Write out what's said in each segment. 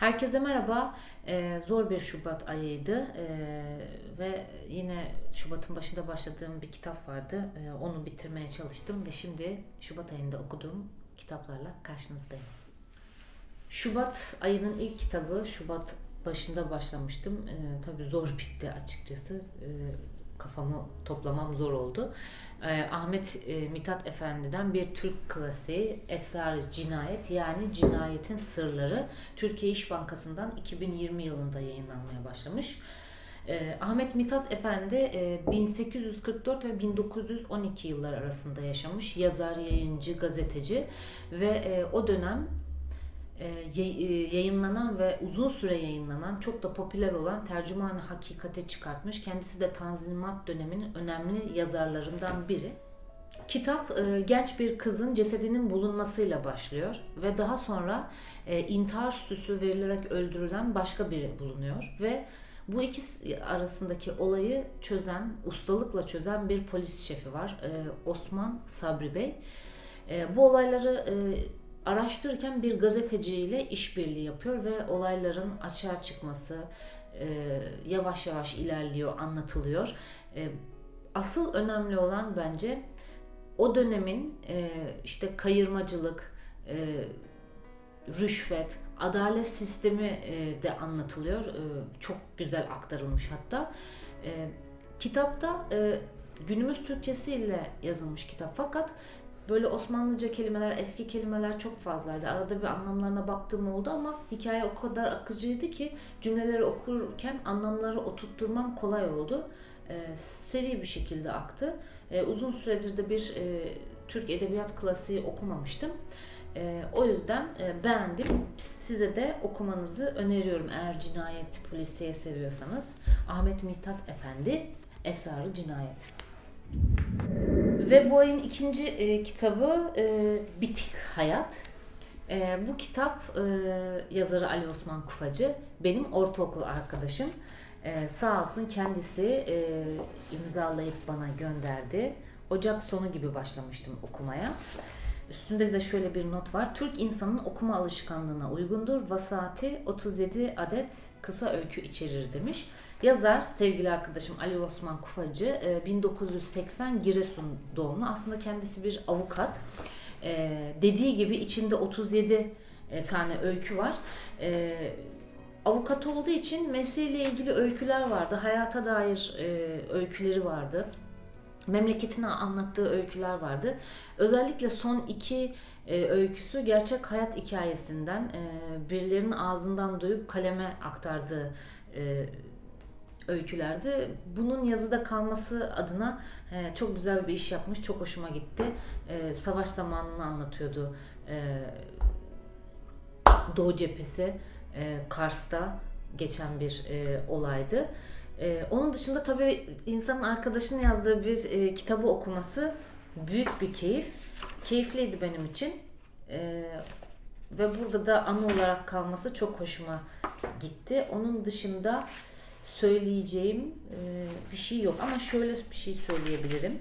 Herkese merhaba. Ee, zor bir Şubat ayıydı Ee, ve yine Şubat'ın başında başladığım bir kitap vardı. Ee, onu bitirmeye çalıştım ve şimdi Şubat ayında okuduğum kitaplarla karşınızdayım. Şubat ayının ilk kitabı Şubat başında başlamıştım. Ee, tabii zor bitti açıkçası. Ee, kafamı toplamam zor oldu. Ee, Ahmet e, Mithat Efendi'den bir Türk klasiği esrar Cinayet yani Cinayetin Sırları Türkiye İş Bankası'ndan 2020 yılında yayınlanmaya başlamış. Ee, Ahmet Mithat Efendi e, 1844 ve 1912 yıllar arasında yaşamış. Yazar, yayıncı, gazeteci ve e, o dönem e, e, yayınlanan ve uzun süre yayınlanan çok da popüler olan Tercüman-ı Hakikat'i çıkartmış. Kendisi de Tanzimat döneminin önemli yazarlarından biri. Kitap e, genç bir kızın cesedinin bulunmasıyla başlıyor ve daha sonra e, intihar süsü verilerek öldürülen başka biri bulunuyor ve bu ikisi arasındaki olayı çözen, ustalıkla çözen bir polis şefi var. E, Osman Sabri Bey. E, bu olayları e, araştırırken bir gazeteciyle işbirliği yapıyor ve olayların açığa çıkması e, yavaş yavaş ilerliyor, anlatılıyor. E, asıl önemli olan bence o dönemin e, işte kayırmacılık, e, rüşvet, adalet sistemi e, de anlatılıyor. E, çok güzel aktarılmış hatta. E, kitapta e, günümüz Türkçesiyle yazılmış kitap fakat böyle Osmanlıca kelimeler, eski kelimeler çok fazlaydı. Arada bir anlamlarına baktığım oldu ama hikaye o kadar akıcıydı ki cümleleri okurken anlamları oturtturmam kolay oldu. E, seri bir şekilde aktı. E, uzun süredir de bir e, Türk edebiyat klasiği okumamıştım. E, o yüzden e, beğendim. Size de okumanızı öneriyorum eğer cinayet polisiye seviyorsanız. Ahmet Mithat Efendi, Esrarı Cinayet. Ve bu ayın ikinci e, kitabı e, Bitik Hayat. E, bu kitap e, yazarı Ali Osman Kufacı. Benim ortaokul arkadaşım. E, sağ olsun kendisi e, imzalayıp bana gönderdi. Ocak sonu gibi başlamıştım okumaya. Üstünde de şöyle bir not var. Türk insanının okuma alışkanlığına uygundur. Vasati 37 adet kısa öykü içerir demiş. Yazar sevgili arkadaşım Ali Osman Kufacı e, 1980 Giresun doğumlu. Aslında kendisi bir avukat. E, Dediği gibi içinde 37 e, tane öykü var. E, Avukat olduğu için mesleğiyle ilgili öyküler vardı. Hayata dair e, öyküleri vardı memleketine anlattığı öyküler vardı. Özellikle son iki e, öyküsü gerçek hayat hikayesinden e, birilerinin ağzından duyup kaleme aktardığı e, öykülerdi. Bunun yazıda kalması adına e, çok güzel bir iş yapmış. Çok hoşuma gitti. E, savaş zamanını anlatıyordu. E, Doğu cephesi e, Kars'ta geçen bir e, olaydı. E, onun dışında tabii insanın arkadaşının yazdığı bir e, kitabı okuması büyük bir keyif. Keyifliydi benim için. E, ve burada da anı olarak kalması çok hoşuma gitti. Onun dışında söyleyeceğim e, bir şey yok ama şöyle bir şey söyleyebilirim.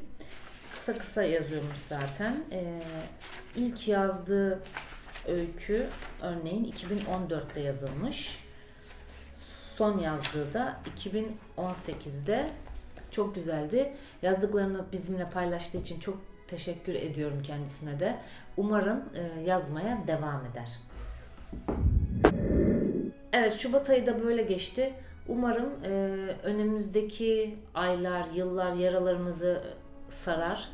Kısa kısa yazıyormuş zaten. E, ilk yazdığı öykü örneğin 2014'te yazılmış. Son yazdığı da 2018'de çok güzeldi. Yazdıklarını bizimle paylaştığı için çok teşekkür ediyorum kendisine de. Umarım e, yazmaya devam eder. Evet Şubat ayı da böyle geçti. Umarım e, önümüzdeki aylar, yıllar yaralarımızı sarar.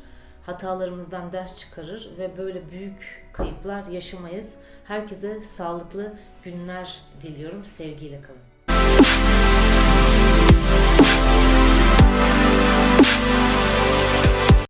Hatalarımızdan ders çıkarır ve böyle büyük kayıplar yaşamayız. Herkese sağlıklı günler diliyorum. Sevgiyle kalın.